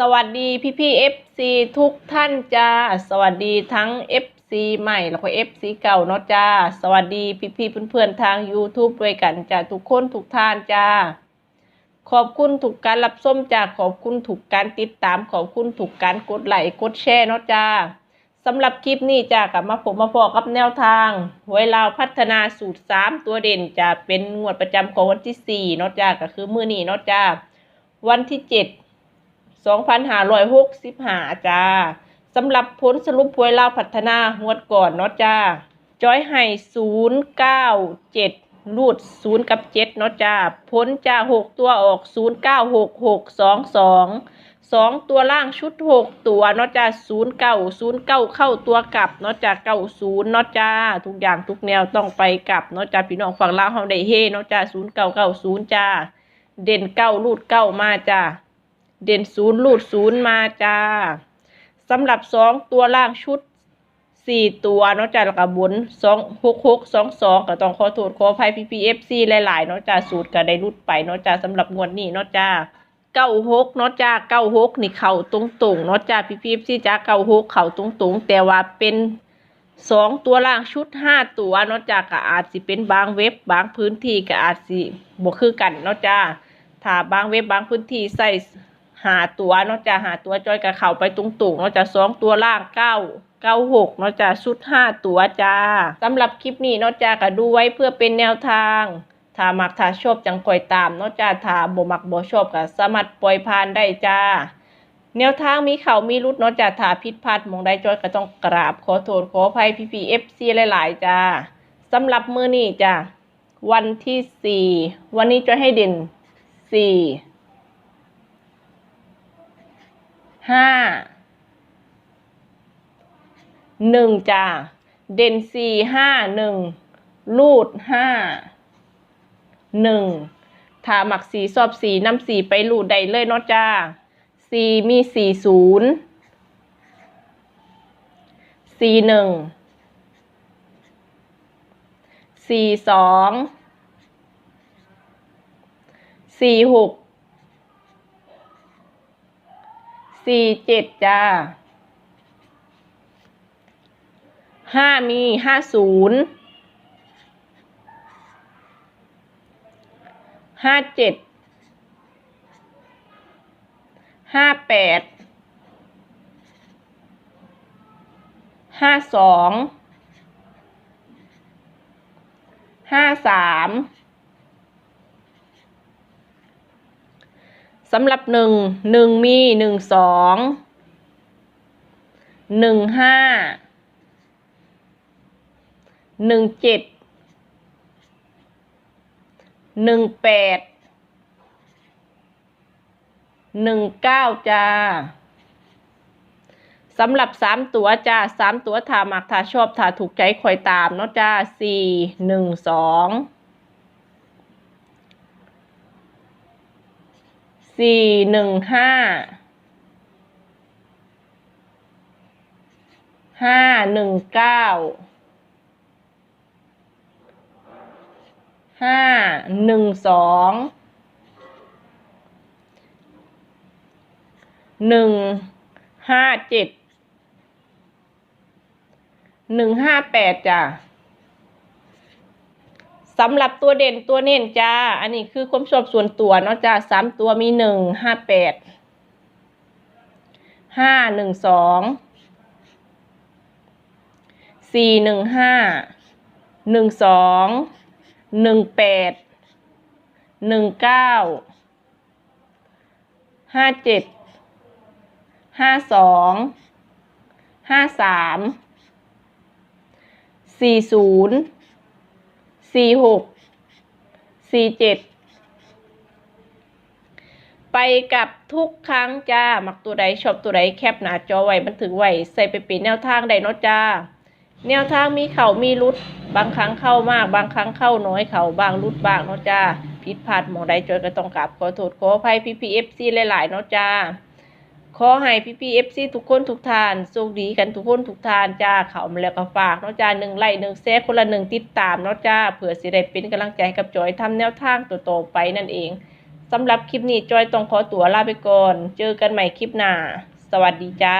สวัสดีพี่พี่เอฟซีทุกท่านจ้า สวัสดีทั้ง FC ใหม่แล้วก็ FC เก่าเนาะจ้า สวัสดีพี่พี่เพื่อนๆทาง YouTube ด้วยกันจ้าทุกคนทุกท่านจ้า ขอบคุณถูกการรับส้มจ้าขอบคุณถูกการติดตามขอบคุณถูกการกดไลค์กดแชร์เนาะจ้าสำหรับคลิปนี้จ้ากลับมาผมมาพอกับแนวทางหวยลาวพัฒนาสูตร 3 ตัวเด่นจะเป็นงวดประจำของวันที่4เนาะจ้าก็คือมื้อนี้เนาะจ้าวันที่ 7 2565จ้าสำหรับผลสรุปหวยลาวพัฒนางวดก่อนเนาะจ้าจอยให้097รูด0กับ7เนาะจ้าผลจ้า6ตัวออก096622สองตัวล่างชุดหกตัวเนาะจ้าศูนย์เก้าศูนย์เก้าเข้าตัวกลับเนาะจ้าเก้าศูนย์เนาะจ้าทุกอย่างทุกแนวต้องไปกลับเนาะจ้าพี่น้องฝั่งลาวเฮาได้เฮเนาะจ้าศูนย์เก้าเก้าศูนย์จ้าเด่นเก้ารูดเก้ามาจ้า เด่นศูนย์รูดศูนย์มาจ้าสำหรับสองตัวล่างชุดสี่ตัวเนาะจ้าแล้วก็บนสองหกหกสองสองก็ต้องขอโทษขออภัยพีพีเอฟซีหลายๆเนาะจ้าสูตรก็ได้รุดไปเนาะจ้าสำหรับงวดนี้เนาะจ้าเก้าหกเนาะจ้าเก้าหกนี่เข่าตรงตรงๆเนาะจ้าพี่พีพี่จ้าเก้าหกเข่าตรงตรงๆ แต่ว่าเป็นสองตัวล่างชุดห้าตัวเนาะจ้าก็อาจสิเป็นบางเว็บบางพื้นที่ก็อาจสิบ่คือกันเนาะจ้าถ้าบางเว็บบางพื้นที่ใส่ หาตัวเนาะจ้าหาตัวจอยกับเขาไปตรงตรงๆเนาะจ้าสองตัวล่างเก้าเก้าหกเนาะจ้าชุดห้าตัวจ้าสำหรับคลิปนี้เนาะจ้าก็ดูไว้เพื่อเป็นแนวทางถ้ามักถ้าชอบจังคอยตามเนาะจ้าถ้าบ่มักบ่ชอบก็สามารถปล่อยผ่านได้จ้า แนวทางมีเขามีรุดเนาะจ้าถ้าผิดพลาดมองใดจอยก็ต้องกราบขอโทษขออภัยพี่พีเอฟซีหลาย ๆ จ้าสำหรับมื้อนี้จ้าวันที่สี่วันนี้จอยให้เด่นสี่ ห้าหนึ่งจ้าเด่นสี่ห้าหนึ่งรูดห้าหนึ่งถ้าหมักสีสอบสีนำสีไปรูดได้เลยเนาะจ้าสีมีสี่ศูนย์สี่หนึ่งสี่สองสี่หก สี่เจ็ดจ้าห้ามีห้าศูนย์ห้าเจ็ดห้าแปดห้าสองห้าสาม สำหรับหนึ่งหนึ่งมีหนึ่งสองหนึ่งห้าหนึ่งเจ็ดหนึ่งแปดหนึ่งเก้าจ้าสำหรับสามตัวจ้าสามตัวถามักถาชอบถาถูกใจคอยตามเนาะจ้าสี่หนึ่งสอง สี่หนึ่งห้าห้าหนึ่งเก้าห้าหนึ่งสองหนึ่งห้าเจ็ดหนึ่งห้าแปดจ้ะ สำหรับตัวเด่นตัวเน้นจ้า อันนี้คือความชอบส่วนตัวเนาะจ้าสามตัวมีหนึ่งห้าแปดห้าหนึ่งสองสี่หนึ่งห้าหนึ่งสองหนึ่งแปดหนึ่งเก้าห้าเจ็ดห้าสองห้าสามสี่ศูนย์ สี่หกสี่เจ็ดไปกับทุกครั้งจ้า มักตัวใดชอบตัวใดแคปหน้าจอไว้บันทึกไว้ใส่ไปเป็นแนวทางใดเนาะจ้า แนวทางมีเข่ามีรุด บางครั้งเข้ามาก บางครั้งเข้าน้อยเข่าบางรุดบางเนาะจ้าผิดพลาดหมองใดจอยก็ต้องกราบขอโทษขออภัยพี่พีเอฟซีหลายๆเนาะจ้า ขอให้พี่พีเอฟซีทุกคนทุกทานโชคดีกันทุกคนทุกทานจ้าเขามาแล้วก็ฝากเนาะจ้าหนึ่งไลค์หนึ่งแชร์คนละหนึ่งติดตามเนาะจ้าเผื่อสิได้เป็นกำลังใจกับจอยทำแนวทางตัวโตๆไปนั่นเองสำหรับคลิปนี้จอยต้องขอตัวลาไปก่อน เจอกันใหม่คลิปหน้า สวัสดีจ้า